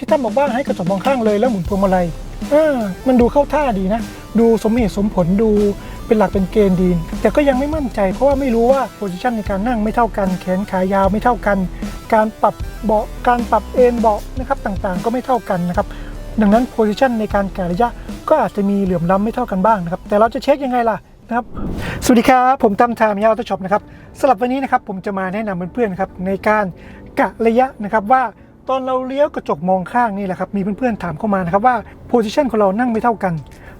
พี่ตั้มบอกว่าให้กระจกมองข้างเลยแล้วหมุนพวงมาลัยอ่ามันดูเข้าท่าดีนะ ดูสมเหตุสมผลดูเป็นหลักเป็นเกณฑ์ดี แต่ก็ยังไม่มั่นใจ เพราะว่าไม่รู้ว่าโพซิชันในการนั่งไม่เท่ากัน แขนขายาวไม่เท่ากัน การปรับเบาะการปรับเอนเบาะนะครับต่างๆ ก็ไม่เท่ากันนะครับ ดังนั้นโพซิชันในการแก่ระยะก็อาจจะมีเหลื่อมล้ำไม่เท่ากันบ้างนะครับ แต่เราจะเช็คยังไงล่ะนะครับ สวัสดีครับ ผมตั้มทามยาวตช็อปนะครับสำหรับวันนี้นะครับผมจะมาแนะนำเพื่อนๆครับในการกะระยะนะครับว่า ตอนเราเลี้ยวกระจกมองข้างนี่แหละครับ มีเพื่อนๆถามเข้ามานะครับว่าโพซิชันของเรานั่งไม่เท่ากัน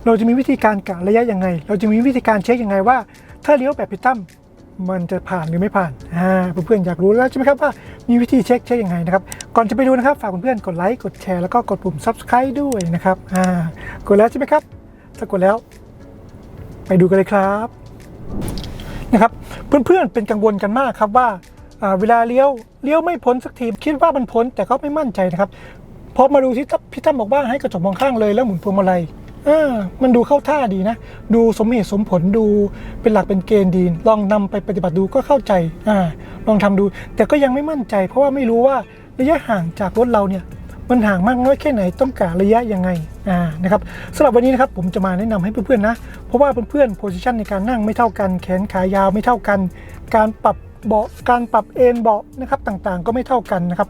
เราจะมีวิธีการกะระยะยังไง เราจะมีวิธีการเช็คยังไงว่า ถ้าเลี้ยวแบบพี่ตั้มมันจะผ่านหรือไม่ผ่านอ่าเพื่อนๆอยากรู้แล้วใช่ไหมครับว่ามีวิธีเช็คเช็คยังไงนะครับ ก่อนจะไปดูนะครับ ฝากเพื่อนๆกดไลค์กดแชร์แล้วก็กดปุ่ม subscribe ด้วยนะครับอ่ากดแล้วใช่ไหมครับ ถ้ากดแล้ว ไปดูกันเลยครับนะครับ เพื่อนๆเป็นกังวลกันมากครับว่า เวลาเลี้ยวเลี้ยวไม่พ้นสักทีคิดว่ามันพ้นแต่ก็ไม่มั่นใจนะครับพอมาดูที่พี่ตั้มบอกว่าให้กระจกมองข้างเลยแล้วหมุนพวงมาลัยอ่ามันดูเข้าท่าดีนะ ดูสมเหตุสมผลดูเป็นหลักเป็นเกณฑ์ดี ลองนำไปปฏิบัติดูก็เข้าใจอ่าลองทำดู แต่ก็ยังไม่มั่นใจ เพราะว่าไม่รู้ว่าระยะห่างจากรถเราเนี่ยมันห่างมากน้อยแค่ไหนต้องการระยะยังไงอ่านะครับสำหรับวันนี้นะครับผมจะมาแนะนำให้เพื่อนๆนะ เพราะว่าเพื่อนๆโพซิชันในการนั่งไม่เท่ากัน แขนขายาวไม่เท่ากัน การปรับ เบาะการปรับเอนเบาะนะครับต่างๆ ก็ไม่เท่ากันนะครับ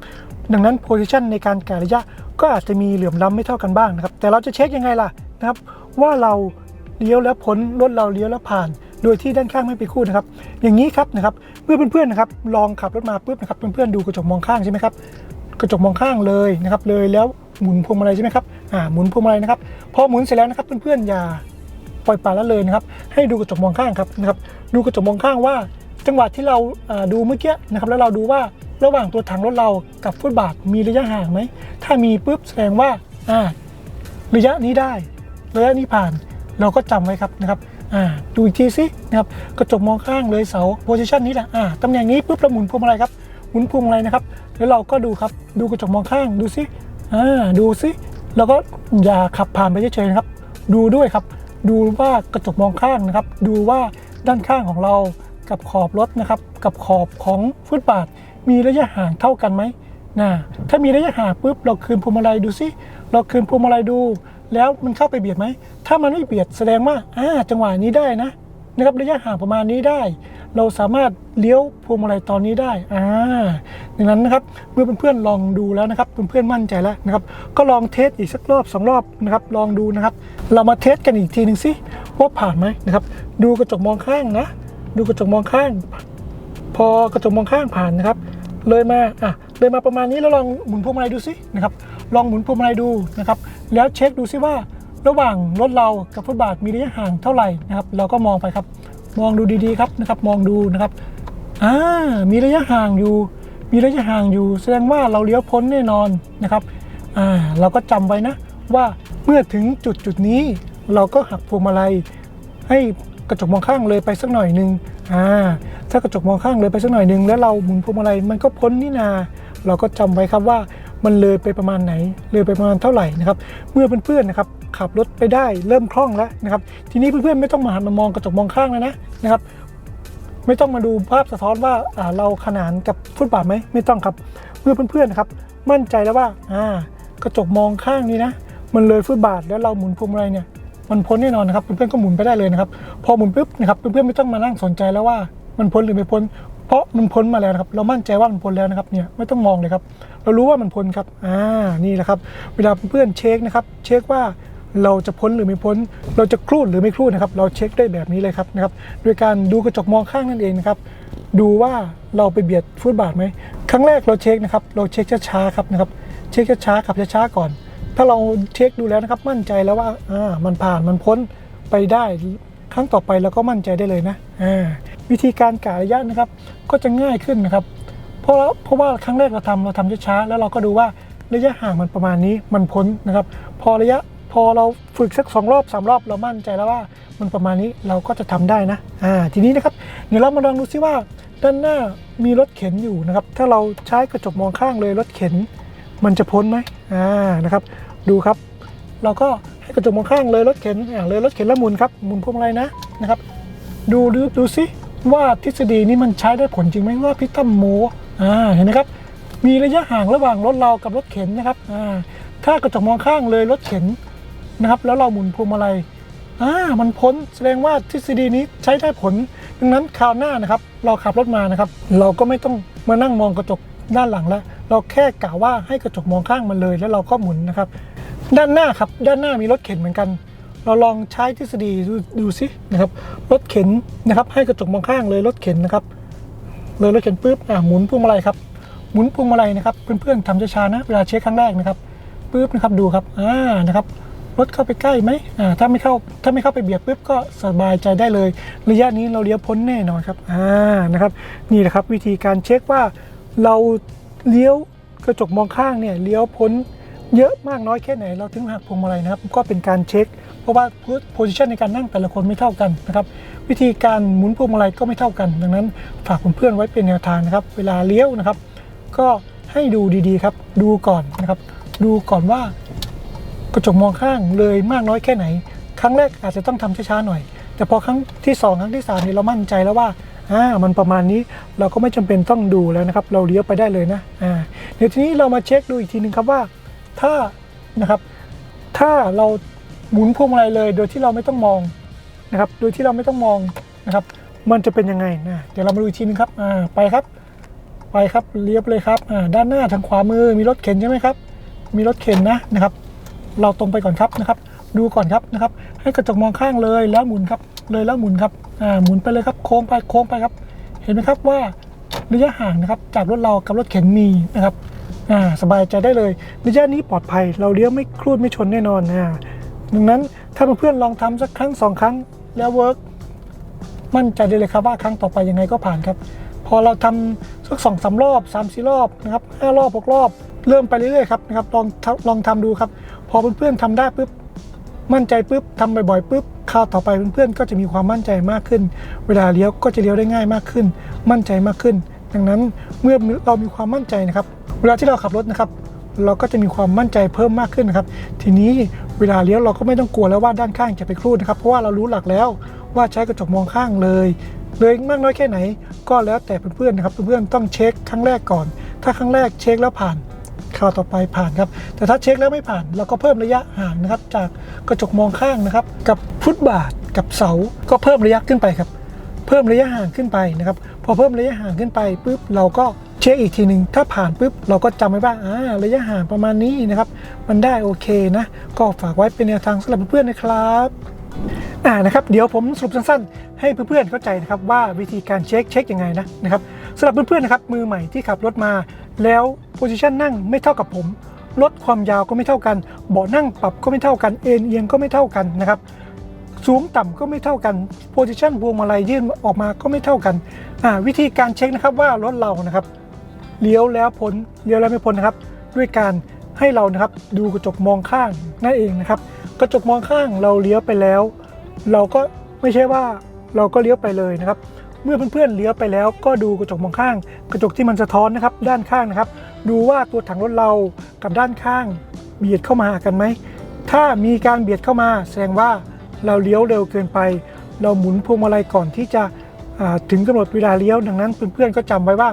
ดังนั้นโพซิชันในการแก่ระยะก็อาจจะมีเหลื่อมล้ำไม่เท่ากันบ้างนะครับแต่เราจะเช็คยังไงล่ะนะครับว่าเราเลี้ยวแล้วพ้นรถเราเลี้ยวแล้วผ่าน โดยที่ด้านข้างไม่ไปคู่นะครับ อย่างนี้ครับนะครับเมื่อเพื่อนๆนะครับลองขับรถมาปุ๊บนะครับเพื่อนๆดูกระจกมองข้างใช่ไหมครับกระจกมองข้างเลยนะครับเลยแล้วหมุนพวงมาลัยใช่ไหมครับอ่าหมุนพวงมาลัยนะครับพอหมุนเสร็จแล้วนะครับเพื่อนๆอย่าปล่อยปละละเลยนะครับให้ดูกระจกมองข้างครับนะครับดูกระจกมองข้างว่า จังหวะที่เราดูเมื่อกี้นะครับแล้วเราดูว่าระหว่างตัวถังรถเรากับฟุตบาทมีระยะห่างไหม ถ้ามีปุ๊บแสดงว่าอ่าระยะนี้ได้ระยะนี้ผ่านเราก็จำไว้ครับนะครับอ่าดูอีกทีสินะครับกระจกมองข้างเลยเสาโพซิชันนี้แหละอ่าตำแหน่งนี้ปุ๊บเราหมุนพวงมาลัยครับหมุนพวงมาลัยนะครับ แล้วเราก็ดูครับดูกระจกมองข้างดูสิอ่าดูสิแล้วก็อย่าขับผ่านไปเฉยๆนะครับ ดูด้วยครับ ดูว่ากระจกมองข้างนะครับ ดูว่าด้านข้างของเรา กับขอบรถนะครับ กับขอบของฟุตบาท มีระยะห่างเท่ากันไหมนะถ้ามีระยะห่างปุ๊บเราคืนพวงมาลัยดูสิเราคืนพวงมาลัยดู แล้วมันเข้าไปเบียดไหม ถ้ามันไม่เบียดแสดงว่าอ่าจังหวะนี้ได้นะนะครับระยะห่างประมาณนี้ได้ เราสามารถเลี้ยวพวงมาลัยตอนนี้ได้อ่าดังนั้นนะครับเมื่อเพื่อนๆลองดูแล้วนะครับเพื่อนๆมั่นใจแล้วนะครับ ก็ลองเทสอีกสักรอบสองรอบนะครับ ลองดูนะครับ เรามาเทสกันอีกทีหนึ่งสิว่าผ่านไหมนะครับ ดูกระจกมองข้างนะ ดูกระจกมองข้าง พอกระจกมองข้างผ่านนะครับเลยมาอะเลยมาประมาณนี้แล้วลองหมุนพวงมาลัยดูสินะครับลองหมุนพวงมาลัยดูนะครับแล้วเช็คดูซิว่าระหว่างรถเรากับฟุตบาทมีระยะห่างเท่าไหร่นะครับเราก็มองไปครับ มองดูดีๆครับนะครับมองดูนะครับอ่ามีระยะห่างอยู่ มีระยะห่างอยู่ แสดงว่าเราเลี้ยวพ้นแน่นอนนะครับอ่าเราก็จำไว้นะว่าเมื่อถึงจุดจุดนี้ เราก็หักพวงมาลัยให้ กระจกมองข้างเลยไปสักหน่อยหนึ่งอ่าถ้ากระจกมองข้างเลยไปสักหน่อยหนึ่งแล้วเราหมุนพวงมาลัยมันก็พ้นนี่นา เราก็จำไว้ครับว่ามันเลยไปประมาณไหน เลยไปประมาณเท่าไหร่นะครับ เมื่อเพื่อนๆนะครับขับรถไปได้เริ่มคล่องแล้วนะครับ ทีนี้เพื่อนๆไม่ต้องมาหันมามองกระจกมองข้างแล้วนะนะครับ ไม่ต้องมาดูภาพสะท้อนว่าอ่าเราขนานกับฟุตบาทไหมไม่ต้องครับ เมื่อเพื่อนๆนะครับ มั่นใจแล้วว่าอ่ากระจกมองข้างนี้นะ มันเลยฟุตบาทแล้วเราหมุนพวงมาลัยเนี่ย มันพ้นแน่นอนนะครับเพื่อนๆก็หมุนไปได้เลยนะครับ พอหมุนปุ๊บนะครับเพื่อนๆไม่ต้องมานั่งสนใจแล้วว่ามันพ้นหรือไม่พ้น เพราะมันพ้นมาแล้วนะครับ เรามั่นใจว่ามันพ้นแล้วนะครับเนี่ยไม่ต้องมองเลยครับ เรารู้ว่ามันพ้นครับอ่านี่แหละครับ เวลาเพื่อนๆเช็คนะครับ เช็คว่าเราจะพ้นหรือไม่พ้น เราจะครูดหรือไม่ครูดนะครับ เราเช็คได้แบบนี้เลยครับนะครับ โดยการดูกระจกมองข้างนั่นเองนะครับ ดูว่าเราไปเบียดฟุตบาทไหม ครั้งแรกเราเช็คนะครับ เราเช็คช้าๆครับนะครับ เช็คช้าๆขับช้าๆก่อน ถ้าเราเช็คดูแล้วนะครับมั่นใจแล้วว่าอ่ามันผ่านมันพ้นไปได้ครั้งต่อไปเราก็มั่นใจได้เลยนะอ่าวิธีการกะระยะนะครับ ก็จะง่ายขึ้นนะครับ เพราะเพราะว่าครั้งแรกเราทำเราทำช้าๆแล้วเราก็ดูว่าระยะห่างมันประมาณนี้มันพ้นนะครับ พอระยะพอเราฝึกสักสองรอบสามรอบเรามั่นใจแล้วว่ามันประมาณนี้เราก็จะทำได้นะอ่าทีนี้นะครับเดี๋ยวเรามาลองดูซิว่าด้านหน้ามีรถเข็นอยู่นะครับ ถ้าเราใช้กระจกมองข้างเลยรถเข็น มันจะพ้นไหมอ่านะครับ ดูครับ เราก็ให้กระจกมองข้างเลยรถเข็นอ่าเลยรถเข็นแล้วหมุนครับหมุนพวงมาลัยนะนะครับ ดูดูดูซิว่าทฤษฎีนี้มันใช้ได้ผลจริงไหมว่าพี่ตั้มโมอ่าเห็นไหมครับมีระยะห่างระหว่างรถเรากับรถเข็นนะครับอ่าถ้ากระจกมองข้างเลยรถเข็นนะครับ แล้วเราหมุนพวงมาลัยอ่ามันพ้นแสดงว่าทฤษฎีนี้ใช้ได้ผล ดังนั้นคราวหน้านะครับ เราขับรถมานะครับ เราก็ไม่ต้องมานั่งมองกระจกด้านหลังแล้ว เราแค่กะว่าให้กระจกมองข้างมันเลย แล้วเราก็หมุนนะครับ ด้านหน้าครับด้านหน้ามีรถเข็นเหมือนกัน เราลองใช้ทฤษฎีดูดูสินะครับรถเข็นนะครับให้กระจกมองข้างเลยรถเข็นนะครับ เลยรถเข็นปุ๊บอ่าหมุนพวงมาลัยครับหมุนพวงมาลัยนะครับเพื่อนๆทำช้าๆนะเวลาเช็คครั้งแรกนะครับปุ๊บนะครับดูครับอ่านะครับรถเข้าไปใกล้ไหมอ่าถ้าไม่เข้าถ้าไม่เข้าไปเบียดปุ๊บก็สบายใจได้เลย ระยะนี้เราเลี้ยวพ้นแน่นอนครับอ่านะครับนี่แหละครับวิธีการเช็คว่าเรา เลี้ยวกระจกมองข้างเนี่ยเลี้ยวพ้นเยอะมากน้อยแค่ไหนเราถึงหักพวงมาลัยนะครับ ก็เป็นการเช็ค เพราะว่าโพซิชันในการนั่งแต่ละคนไม่เท่ากันนะครับ วิธีการหมุนพวงมาลัยก็ไม่เท่ากัน ดังนั้นฝากเพื่อนๆไว้เป็นแนวทางนะครับ เวลาเลี้ยวนะครับ ก็ให้ดูดีๆครับ ดูก่อนนะครับ ดูก่อนว่ากระจกมองข้างเลยมากน้อยแค่ไหน ครั้งแรกอาจจะต้องทำช้าๆหน่อย แต่พอครั้งที่สองครั้งที่สามเนี่ยเรามั่นใจแล้วว่า อ่ามันประมาณนี้เราก็ไม่จำเป็นต้องดูแล้วนะครับ เราเลี้ยวไปได้เลยนะอ่าเดี๋ยวทีนี้เรามาเช็คดูอีกทีหนึ่งครับว่า ถ้านะครับ ถ้าเราหมุนพวงมาลัยเลย โดยที่เราไม่ต้องมองนะครับ โดยที่เราไม่ต้องมองนะครับ มันจะเป็นยังไงนะเดี๋ยวเรามาดูอีกทีนึงครับอ่าไปครับ ไปครับเลี้ยวเลยครับอ่าด้านหน้าทางขวามือมีรถเข็นใช่ไหมครับ มีรถเข็นนะนะครับ เราตรงไปก่อนครับนะครับ ดูก่อนครับนะครับ ให้กระจกมองข้างเลยแล้วหมุนครับ เลยแล้วหมุนครับอ่าหมุนไปเลยครับโค้งไปโค้งไปครับ เห็นไหมครับว่าระยะห่างนะครับจากรถเรากับรถเข็นมีนะครับอ่าสบายใจได้เลยระยะนี้ปลอดภัยเราเลี้ยวไม่ครูดไม่ชนแน่นอนอ่าดังนั้นถ้าเพื่อนๆลองทำสักครั้งสองครั้งแล้วเวิร์กมั่นใจได้เลยครับว่าครั้งต่อไปยังไงก็ผ่านครับ พอเราทำสักสองสามรอบสามสี่รอบนะครับห้ารอบหกรอบ เริ่มไปเรื่อยๆครับนะครับลองลองทำดูครับ พอเพื่อนๆทำได้ปุ๊บ มั่นใจปุ๊บทำบ่อยๆปุ๊บคราวต่อไปเพื่อนๆก็จะมีความมั่นใจมากขึ้น เวลาเลี้ยวก็จะเลี้ยวได้ง่ายมากขึ้น มั่นใจมากขึ้น ดังนั้นเมื่อเรามีความมั่นใจนะครับ เวลาที่เราขับรถนะครับ เราก็จะมีความมั่นใจเพิ่มมากขึ้นนะครับ ทีนี้เวลาเลี้ยวเราก็ไม่ต้องกลัวแล้วว่าด้านข้างจะไปครูดนะครับ เพราะว่าเรารู้หลักแล้วว่าใช้กระจกมองข้างเลยเลยมากน้อยแค่ไหน ก็แล้วแต่เพื่อนๆนะครับเพื่อนๆต้องเช็คครั้งแรกก่อน ถ้าครั้งแรกเช็คแล้วผ่าน คราวต่อไปผ่านครับ แต่ถ้าเช็คแล้วไม่ผ่านเราก็เพิ่มระยะห่างนะครับ จากกระจกมองข้างนะครับ กับฟุตบาทกับเสาก็เพิ่มระยะขึ้นไปครับ เพิ่มระยะห่างขึ้นไปนะครับ พอเพิ่มระยะห่างขึ้นไปปุ๊บเราก็เช็คอีกทีหนึ่งถ้าผ่านปุ๊บเราก็จำไว้ว่าอ่าระยะห่างประมาณนี้นะครับ มันได้โอเคนะ ก็ฝากไว้เป็นแนวทางสำหรับเพื่อนๆนะครับอ่านะครับเดี๋ยวผมสรุปสั้นๆ ให้เพื่อนๆเข้าใจนะครับว่าวิธีการเช็คเช็คยังไงนะนะครับสำหรับเพื่อนๆนะครับมือใหม่ที่ขับรถมา แล้วโพซิชันนั่งไม่เท่ากับผม ลดความยาวก็ไม่เท่ากันเบาะนั่งปรับก็ไม่เท่ากันเอ็นเอียงก็ไม่เท่ากันนะครับสูงต่ำก็ไม่เท่ากันโพซิชันพวงมาลัยยื่นออกมาก็ไม่เท่ากันวิธีการเช็คนะครับว่ารถเรานะครับเลี้ยวแล้วพ้นเลี้ยวแล้วไม่พ้นนะครับ ด้วยการให้เรานะครับดูกระจกมองข้างนั่นเองนะครับ กระจกมองข้างเราเลี้ยวไปแล้ว เราก็ไม่ใช่ว่าเราก็เลี้ยวไปเลยนะครับ เมื่อเพื่อนๆเลี้ยวไปแล้วก็ดูกระจกมองข้าง กระจกที่มันสะท้อนนะครับด้านข้างนะครับ ดูว่าตัวถังรถเรากับด้านข้างเบียดเข้ามาหากันไหม ถ้ามีการเบียดเข้ามาแสดงว่าเราเลี้ยวเร็วเกินไป เราหมุนพวงมาลัยก่อนที่จะถึงกำหนดเวลาเลี้ยวดังนั้นเพื่อนๆก็จำไว้ว่า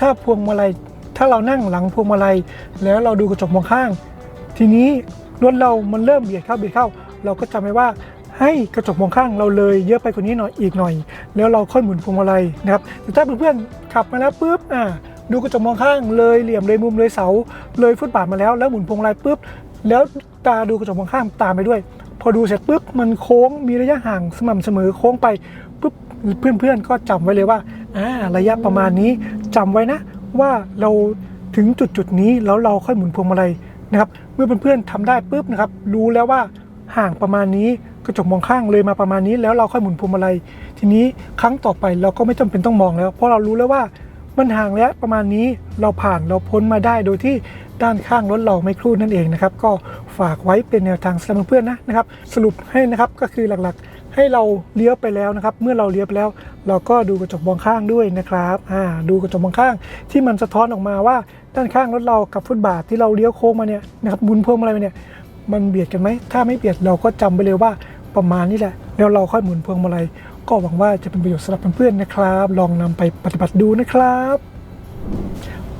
ถ้าพวงมาลัยถ้าเรานั่งหลังพวงมาลัย แล้วเราดูกระจกมองข้าง ทีนี้รถเรามันเริ่มเบียดเข้าเบียดเข้า เราก็จำไว้ว่า ให้กระจกมองข้างเราเลยเยอะไปกว่านี้หน่อยอีกหน่อย แล้วเราค่อยหมุนพวงมาลัยนะครับแต่ถ้าเพื่อนๆขับมาแล้วปุ๊บอ่าดูกระจกมองข้างเลยเหลี่ยมเลยมุมเลยเสา เลยฟุตบาทมาแล้วแล้วหมุนพวงมาลัยปุ๊บแล้วตาดูกระจกมองข้างตามไปด้วย พอดูเสร็จปุ๊บมันโค้งมีระยะห่างสม่ำเสมอโค้งไปปุ๊บเพื่อนๆก็จำไว้เลยว่าอ่าระยะประมาณนี้จำไว้นะ ว่าเราถึงจุดจุดนี้แล้วเราค่อยหมุนพวงมาลัยนะครับ เมื่อเพื่อนๆทำได้ปุ๊บนะครับ รู้แล้วว่าห่างประมาณนี้ ระจกมองข้างเลยมาประมาณนี้ แล้วเราค่อยหมุนพวงมาลัย ทีนี้ครั้งต่อไปเราก็ไม่จำเป็นต้องมองแล้ว เพราะเรารู้แล้วว่ามันห่างแล้วประมาณนี้เราผ่านเราพ้นมาได้โดยที่ด้านข้างรถเราไม่ครูดนั่นเองนะครับ ก็ฝากไว้เป็นแนวทางสำหรับเพื่อนนะนะครับ สรุปให้นะครับก็คือหลักๆ ให้เราเลี้ยวไปแล้วนะครับ เมื่อเราเลี้ยวไปแล้ว เราก็ดูกระจกมองข้างด้วยนะครับอ่าดูกระจกมองข้าง ที่มันสะท้อนออกมาว่าด้านข้างรถเรากับฟุตบาทที่เราเลี้ยวโค้งมาเนี่ยนะครับหมุนพวงมาลัยมาเนี่ยมันเบียดกันไหมถ้าไม่เบียดเราก็จำไปเลยว่า ประมาณนี้แหละ แล้วเราค่อยหมุนพวงมาลัย ก็หวังว่าจะเป็นประโยชน์สำหรับเพื่อนๆนะครับ ลองนำไปปฏิบัติดูนะครับ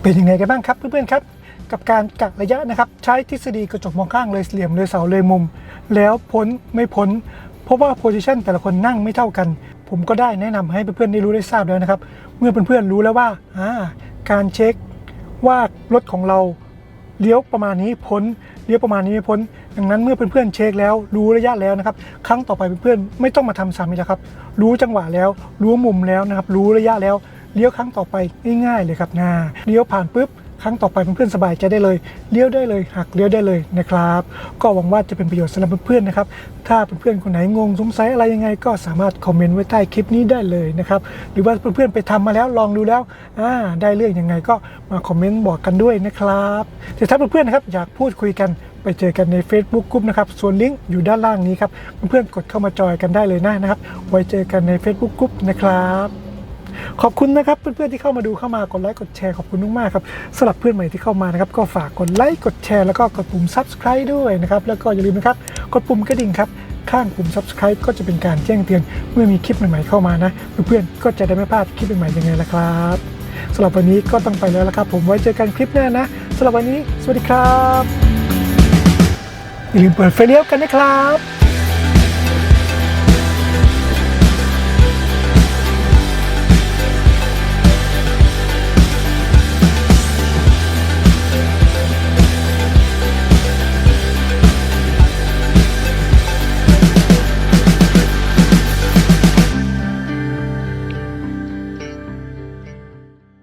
เป็นยังไงกันบ้างครับเพื่อนๆครับ กับการกะระยะนะครับ ใช้ทฤษฎีกระจกมองข้างเลยเหลี่ยมเลยเสาเลยมุม แล้วพ้นไม่พ้นเพราะว่าโพซิชันแต่ละคนนั่งไม่เท่ากัน ผมก็ได้แนะนำให้เพื่อนๆได้รู้ได้ทราบแล้วนะครับ เมื่อเพื่อนๆรู้แล้วว่าการเช็คว่ารถของเราเลี้ยวประมาณนี้พ้น ลี้ยวประมาณนี้ไม่พ้น ดังนั้นเมื่อเพื่อนๆเช็คแล้วรู้ระยะแล้วนะครับ ครั้งต่อไปเพื่อนๆไม่ต้องมาทำซ้ำอีกแล้วครับ รู้จังหวะแล้ว รู้มุมแล้วนะครับ รู้ระยะแล้ว เลี้ยวครั้งต่อไปง่ายๆเลยครับนาเลี้ยวผ่านปุ๊บ ครั้งต่อไปเพื่อนๆสบายใจได้เลยเลี้ยวได้เลยหักเลี้ยวได้เลยนะครับ ก็หวังว่าจะเป็นประโยชน์สำหรับเพื่อนๆนะครับ ถ้าเพื่อนๆคนไหนงงสงสัยอะไรยังไง ก็สามารถคอมเมนต์ไว้ใต้คลิปนี้ได้เลยนะครับหรือว่าเพื่อนๆไปทำมาแล้วลองดูแล้วอ่าได้เรื่องยังไงก็มาคอมเมนต์บอกกันด้วยนะครับแต่ถ้าเพื่อนๆนะครับอยากพูดคุยกันไปเจอกันใน Facebook กลุ่มนะครับ ส่วนลิงก์อยู่ด้านล่างนี้ครับ เพื่อนๆกดเข้ามาจอยกันได้เลยนะนะครับ ไว้เจอกันใน Facebook กลุ่มนะครับ ขอบคุณนะครับเพื่อนๆที่เข้ามาดูเข้ามากดไลค์กดแชร์ขอบคุณมากๆครับสำหรับเพื่อนใหม่ที่เข้ามานะครับก็ฝากกดไลค์กดแชร์แล้วก็กดปุ่ม subscribe ด้วยนะครับแล้วก็อย่าลืมนะครับกดปุ่มกระดิ่งครับข้างปุ่ม subscribe ก็จะเป็นการแจ้งเตือนเมื่อมีคลิปใหม่ๆเข้ามานะเพื่อนๆก็จะได้ไม่พลาดคลิปใหม่ๆยังไงล่ะครับสำหรับวันนี้ก็ต้องไปแล้วละครับ ผมไว้เจอกันคลิปหน้านะสำหรับวันนี้ สวัสดีครับอย่าลืมเปิดไฟเลี้ยวกันนะครับ